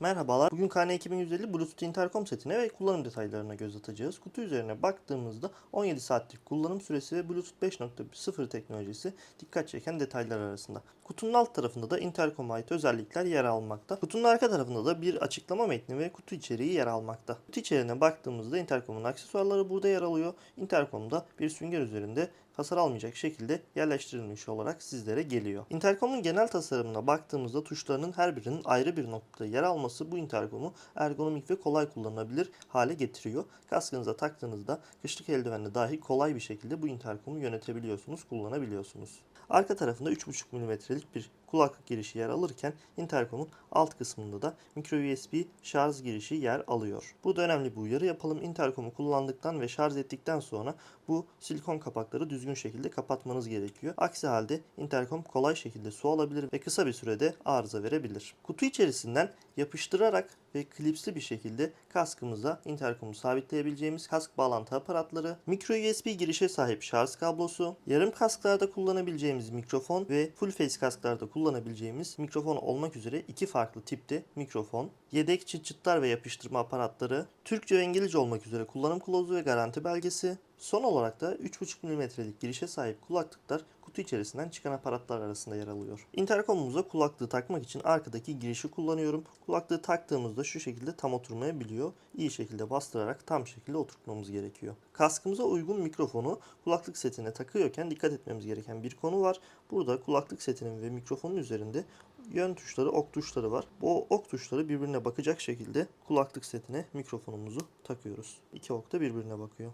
Merhabalar. Bugün KN2150 Bluetooth interkom setine ve kullanım detaylarına göz atacağız. Kutu üzerine baktığımızda 17 saatlik kullanım süresi ve Bluetooth 5.0 teknolojisi dikkat çeken detaylar arasında. Kutunun alt tarafında da interkoma ait özellikler yer almakta. Kutunun arka tarafında da bir açıklama metni ve kutu içeriği yer almakta. Kutu içeriğine baktığımızda interkomun aksesuarları burada yer alıyor. Interkomda bir sünger üzerinde hasar almayacak şekilde yerleştirilmiş olarak sizlere geliyor. Interkomun genel tasarımına baktığımızda tuşlarının her birinin ayrı bir noktada yer alması bu interkomu ergonomik ve kolay kullanılabilir hale getiriyor. Kaskınıza taktığınızda kışlık eldivenle dahi kolay bir şekilde bu interkomu yönetebiliyorsunuz, kullanabiliyorsunuz. Arka tarafında 3.5 mm'lik bir kulaklık girişi yer alırken interkomun alt kısmında da micro USB şarj girişi yer alıyor. Burada önemli bir uyarı yapalım. Interkomu kullandıktan ve şarj ettikten sonra bu silikon kapakları düzgün şekilde kapatmanız gerekiyor. Aksi halde interkom kolay şekilde su alabilir ve kısa bir sürede arıza verebilir. Kutu içerisinden yapıştırarak ve klipsli bir şekilde kaskımıza interkomu sabitleyebileceğimiz kask bağlantı aparatları, micro USB girişe sahip şarj kablosu, yarım kasklarda kullanabileceğimiz mikrofon ve full face kasklarda kullanabileceğimiz mikrofon olmak üzere iki farklı tipte mikrofon, yedek çıt çıtlar ve yapıştırma aparatları, Türkçe ve İngilizce olmak üzere kullanım kılavuzu ve garanti belgesi, son olarak da 3.5 mm'lik girişe sahip kulaklıklar kutu içerisinden çıkan aparatlar arasında yer alıyor. Interkomumuza kulaklığı takmak için arkadaki girişi kullanıyorum. Kulaklığı taktığımızda şu şekilde tam oturmayabiliyor. İyi şekilde bastırarak tam şekilde oturtmamız gerekiyor. Kaskımıza uygun mikrofonu kulaklık setine takıyorken dikkat etmemiz gereken bir konu var. Burada kulaklık setinin ve mikrofonun üzerinde yön tuşları, ok tuşları var. Bu ok tuşları birbirine bakacak şekilde kulaklık setine mikrofonumuzu takıyoruz. İki ok da birbirine bakıyor.